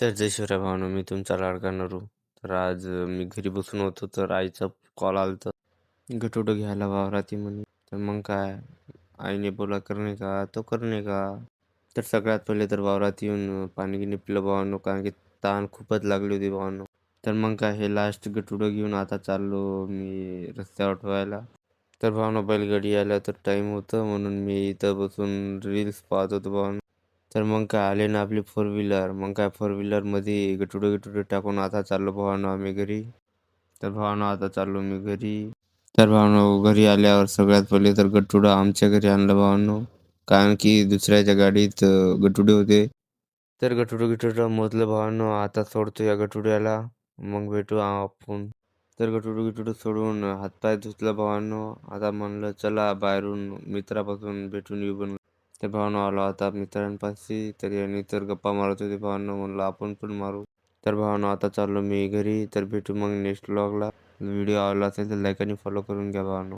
तर जय शिवराय भावना मी तुमचा लाडका नरू. तर आज मी घरी बसून होतो तर आईचा कॉल आला तर गटोटो घ्यायला वावरात म्हणे तर मग काय? आईने बोला करणे का? तो करणे का? तर सगळ्यात पहिले तर वावरात येऊन पाणी गिनी पिलं भावानो कारण की ताण खूपच लागली होती भावानो. तर मग काय? हे लास्ट गटुडं घेऊन आता चाललो मी रस्त्यावर ठेवायला. तर भावना बैलगाडी यायला तर टाईम होतं म्हणून मी इथं बसून रील्स पाहत होतो भावानो. तर मग काय आले ना आपली फोर व्हीलर मग काय फोर व्हीलरमध्ये गटुडे गटुडे टाकून आता चाललो भावानं आम्ही घरी. तर भावानं आता चाललो मी घरी. तर भावानं घरी आल्यावर सगळ्यात पहिले तर गटुडं आमच्या घरी आणलं भावानं. कारण की दुसऱ्याच्या गाडीत गटुडे होते. तर गटुडे गटुडं मोजलं भावानं. आता सोडतो या गटुड्याला. मग भेटू आपण. तर गटुडं गटुडं सोडून हातपाय धुतलं भावांनो. आता म्हणलं चला बाहेरून मित्रापासून भेटून येऊ पण तर भावानो आलो आता मित्रांपाशी तर यांनी तर गप्पा मारत होते भावानो म्हणलं आपण पण मारू तर भावानो आता चाललो मी घरी तर भेटू मग नेक्स्ट व्लॉगला व्हिडिओ आवडला असेल तर लाईक आणि फॉलो करून घ्या भावानो